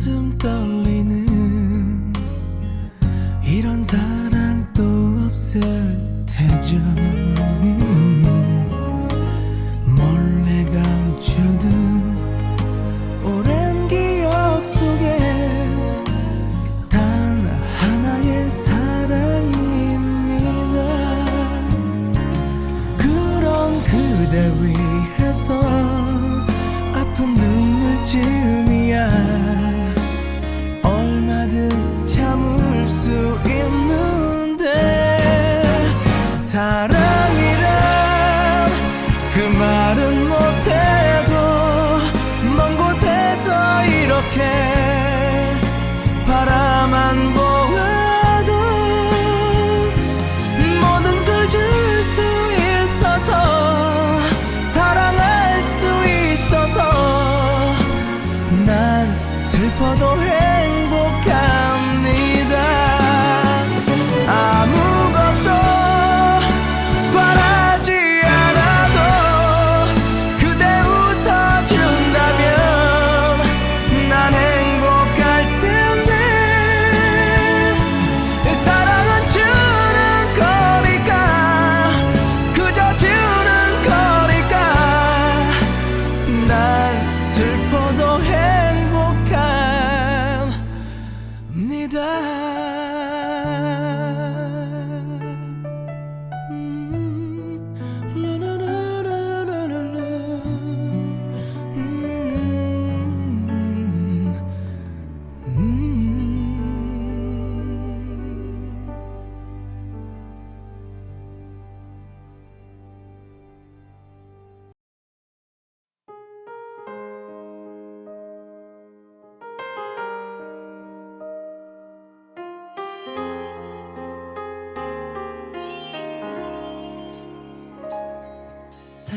가슴 떨리는 이런 사랑도 없을 말은 못해도 먼 곳에서 이렇게 바라만 보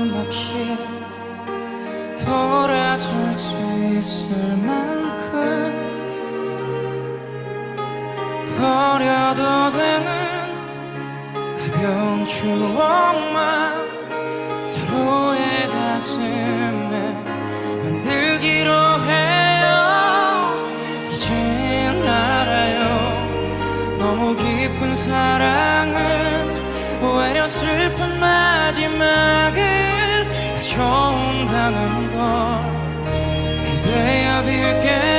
아픔 없이 돌아설 수 있을 만큼 버려도 되는 가벼운 추억만 서로의 가슴에 만들기로 해요. 이젠 알아요. 너무 깊은 사랑은 마지막을 가져온다는 걸 기대어 빌게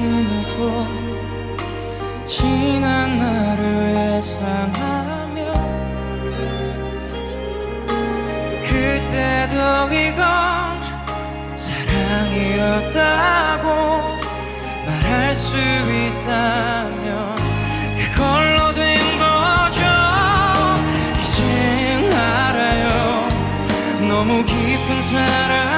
지나도 지난 나를 회상하며 그때도 이건 사랑이었다고 말할 수 있다면 그걸로 된 거죠. 이젠 알아요. 너무 깊은 사랑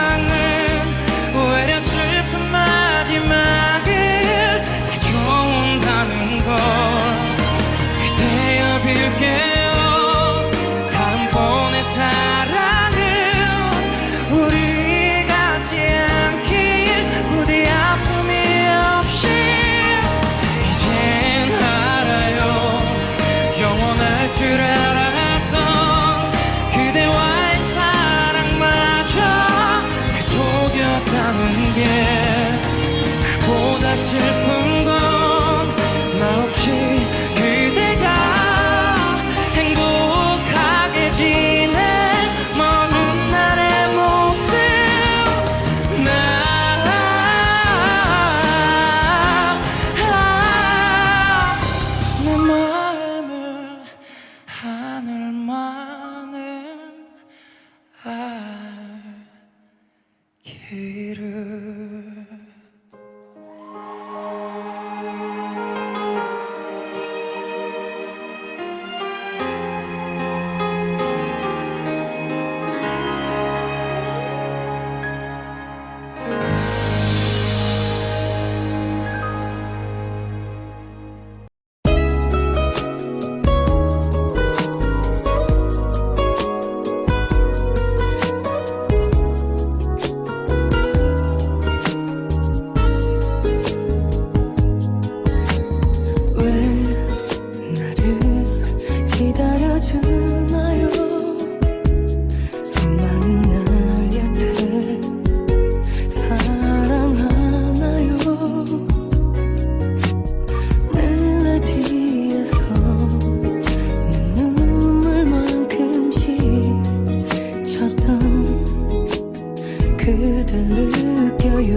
주나요? 수많은 날 곁에 사랑하나요? 내 뒤에서 내 눈물만큼씩 쳤던 그댈 느껴요.